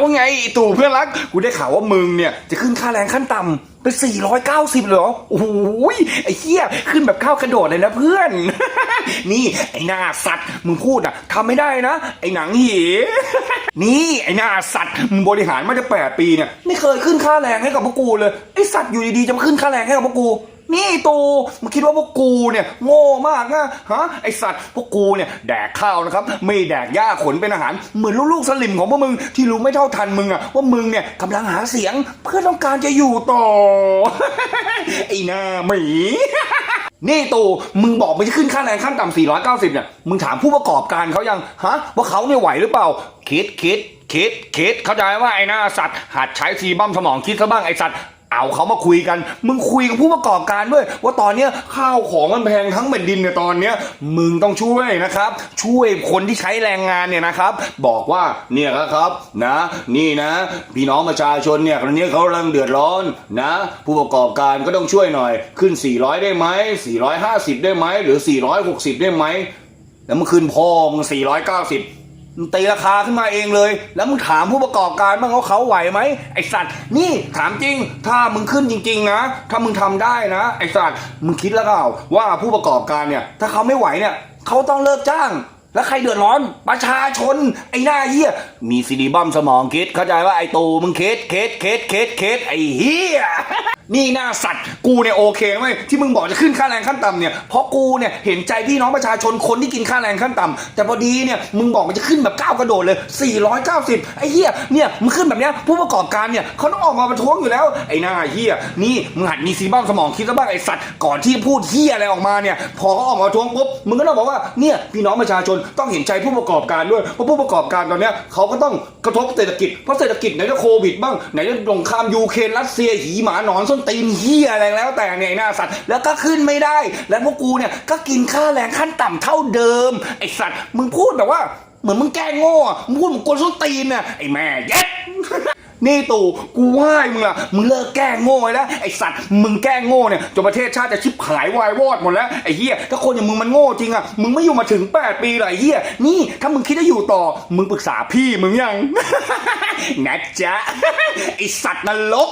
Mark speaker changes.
Speaker 1: ว่าไงตู่เพื่อนรัก กูได้ข่าวว่ามึงเนี่ยจะขึ้นค่าแรงขั้นต่ำเป็น490เลยเหรอ โอ้โหยไอ้เหี้ยขึ้นแบบข้าวกระโดดเลยนะเพื่อน นี่ไอ้หน้าสัตว์มึงพูดอะทำไม่ได้นะ ไอ้หนังหีนี่ไอ้หน้าสัตว์มึงบริหารมาได้แปดปีเนี่ยไม่เคยขึ้นค่าแรงให้กับพวกกูเลยไอ้สัตว์อยู่ดีๆจะมาขึ้นค่าแรงให้กับพวกกู นี่ตูมึงคิดว่าพวกกูเนี่ยโง่มากนะฮะไอสัตว์พวกกูเนี่ยแดกข้าวนะครับไม่แดกหญ้าขนเป็นอาหารเหมือนลูกๆสลิมของพวกมึงที่รู้ไม่เท่าทันมึงอะว่ามึงเนี่ยกำลังหาเสียงเพื่อต้องการจะอยู่ต่อ ไอหน้าหมีนี่ตู่มึงบอกมันจะขึ้นค่าแรงขั้นต่ำ490 เนี่ย มึงถามผู้ประกอบการเขายัง ฮะ ว่าเขาเนี่ยไหวหรือเปล่า คิดคิดคิดคิด เข้าใจว่าไอ้หน้าสัตว์ หัดใช้ซีบัมสมองคิดซะบ้างไอ้สัตว์ เอาเขามาคุยกัน มึงคุยกับผู้ประกอบการด้วย ว่าตอนเนี้ยข้าวของมันแพงทั้งแผ่นดินเนี่ยตอนเนี้ยมึงต้องช่วยนะครับ ช่วยคนที่ใช้แรงงานเนี่ยนะครับ บอกว่าเนี่ยครับนะ นี่นะพี่น้องประชาชนเนี่ยตอนนี้เขากำลังเดือดร้อนนะ ผู้ประกอบการก็ต้องช่วยหน่อย ขึ้น 400 ได้ไหม450 ได้ไหมหรือ 460 ได้ไหมแล้วเมึงขึ้นพอมึง490 มึงตีราคาขึ้นมาเองเลย แล้วมึงถามผู้ประกอบการบ้างว่าเขาไหวไหมไอสัตว์นี่ถามจริง ถ้ามึงขึ้นจริง ๆ นะ ถ้ามึงทำได้นะไอสัตว์มึงคิดแล้วเปล่าว่าผู้ประกอบการเนี่ย ถ้าเขาไม่ไหวเนี่ยเขาต้องเลิกจ้าง แล้วใครเดือดร้อน ประชาชน ไอ้หน้าเหี้ย มีซีดีบัมสมองคิด เข้าใจว่าไอ้ตูมึงเคสเคสเคสเคสเคสไอ้เหี้ยนี่หน้าสัตว์กูเนี่ยโอเคไหมที่มึงบอกจะขึ้นค่าแรงขั้นต่ำเนี่ยเพราะกูเนี่ยเห็นใจพี่น้องประชาชนคนที่กินค่าแรงขั้นต่ำแต่พอดีเนี่ยมึงบอกมันจะขึ้นแบบก้าวกระโดดเลย 490 ไอ้เหี้ยเนี่ยมึงขึ้นแบบเนี้ยผู้ประกอบการเนี่ยเขาต้องออกมาประท้วงอยู่แล้วไอ้หน้าเหี้ยนี่มึงหัดมีซีบ้ามสมองคิดซะบ้างไอ้สัตว์ก่อนที่พูดเหี้ยอะไรออกมาเนี่ยพอเขาออกมาประท้วงปุ๊บมึงก็ต้องบอกว่าเนี่ยพี่น้องประชาชนต้องเห็นใจผู้ประกอบการด้วยเพราะผู้ประกอบการตอนเนี้ยเขาก็ต้องกระทบเศรษฐกิจเพราะเศรษฐกิจไหนจะโควิดบ้างไหนจะสงครามยูเครนรัสเซียหีหมาหนอนส้นตีนเหี้ยอะไรแล้วแต่เนี่ยหน้าสัตว์แล้วก็ขึ้นไม่ได้ แล้วพวกกูเนี่ยก็กินค่าแรงขั้นต่ำเท่าเดิมไอ้สัตว์มึงพูดแบบว่า เหมือนมึงแกล้งโง่อะมึงพูดเหมือนกวนส้นตีนน่ะไอ้แม่เย็ด นี่ตู่กูไหว้มึงละมึงเลิกแกล้งโง่เลยนะไอสัตว์มึงแกล้งโง่เนี่ยจนประเทศชาติจะชิบหายวายวอดหมดแล้วไอ้เหี้ยถ้าคนอย่างมึงมันโง่จริงอะมึงไม่อยู่มาถึง 8 ปีหรอกไอเหี้ยนี่ถ้ามึงคิดจะอยู่ต่อ มึงปรึกษาพี่มึงยัง นะจ๊ะไอสัตว์นรก